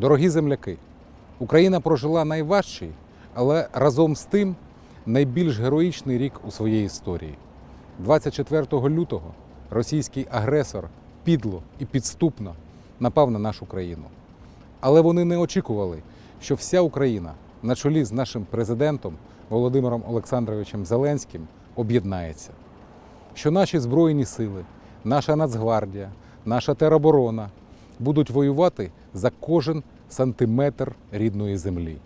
Дорогі земляки, Україна прожила найважчий, але разом з тим найбільш героїчний рік у своїй історії. 24 лютого російський агресор підло і підступно напав на нашу країну. Але вони не очікували, що вся Україна на чолі з нашим президентом Володимиром Олександровичем Зеленським об'єднається. Що наші збройні сили, наша Нацгвардія, наша тероборона будуть воювати за кожен сантиметр рідної землі.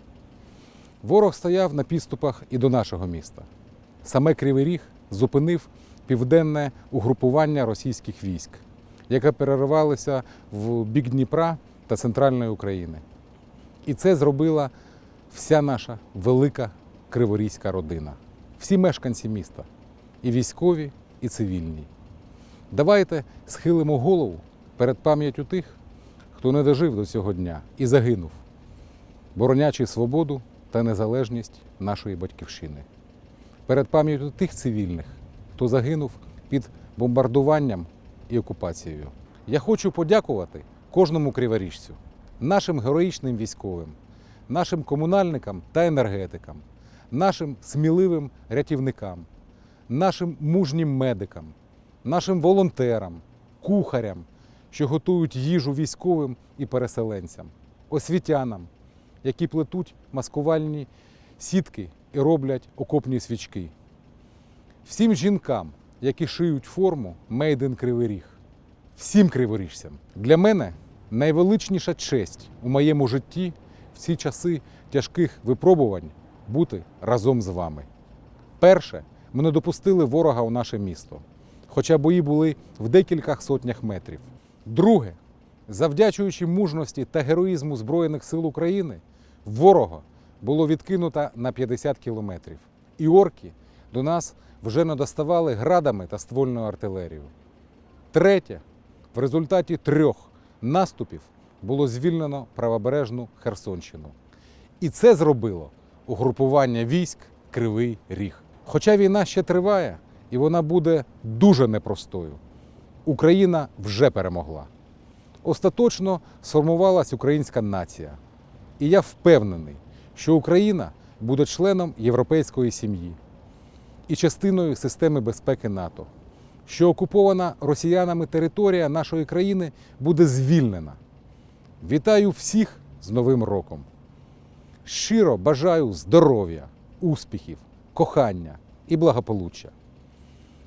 Ворог стояв на підступах і до нашого міста. Саме Кривий Ріг зупинив південне угрупування російських військ, яке переривалося в бік Дніпра та центральної України. І це зробила вся наша велика криворізька родина, всі мешканці міста, і військові, і цивільні. Давайте схилимо голову перед пам'яттю тих, хто не дожив до цього дня і загинув, боронячи свободу та незалежність нашої батьківщини. Перед пам'яттю тих цивільних, хто загинув під бомбардуванням і окупацією. Я хочу подякувати кожному криворіжцю, нашим героїчним військовим, нашим комунальникам та енергетикам, нашим сміливим рятівникам, нашим мужнім медикам, нашим волонтерам, кухарям, що готують їжу військовим і переселенцям, освітянам, які плетуть маскувальні сітки і роблять окопні свічки, всім жінкам, які шиють форму in Кривий Ріг, всім криворіжцям. Для мене найвеличніша честь у моєму житті в ці часи тяжких випробувань бути разом з вами. Перше, ми не допустили ворога у наше місто, хоча бої були в декількох сотнях метрів. Друге, завдячуючи мужності та героїзму Збройних сил України, ворога було відкинуто на 50 кілометрів. І орки до нас вже не доставали градами та ствольною артилерією. Третє, в результаті трьох наступів було звільнено правобережну Херсонщину. І це зробило угрупування військ Кривий Ріг. Хоча війна ще триває, і вона буде дуже непростою. Україна вже перемогла. Остаточно сформувалась українська нація. І я впевнений, що Україна буде членом європейської сім'ї і частиною системи безпеки НАТО, що окупована росіянами територія нашої країни буде звільнена. Вітаю всіх з Новим роком! Щиро бажаю здоров'я, успіхів, кохання і благополуччя.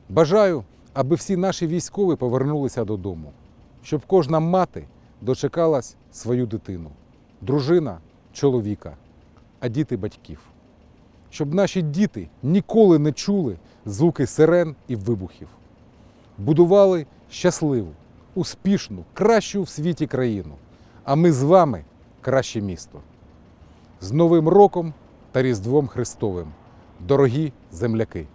Бажаю, аби всі наші військові повернулися додому, щоб кожна мати дочекалась свою дитину, дружина чоловіка, а діти батьків. Щоб наші діти ніколи не чули звуки сирен і вибухів. Будували щасливу, успішну, кращу в світі країну. А ми з вами краще місто. З Новим роком та Різдвом Христовим, дорогі земляки!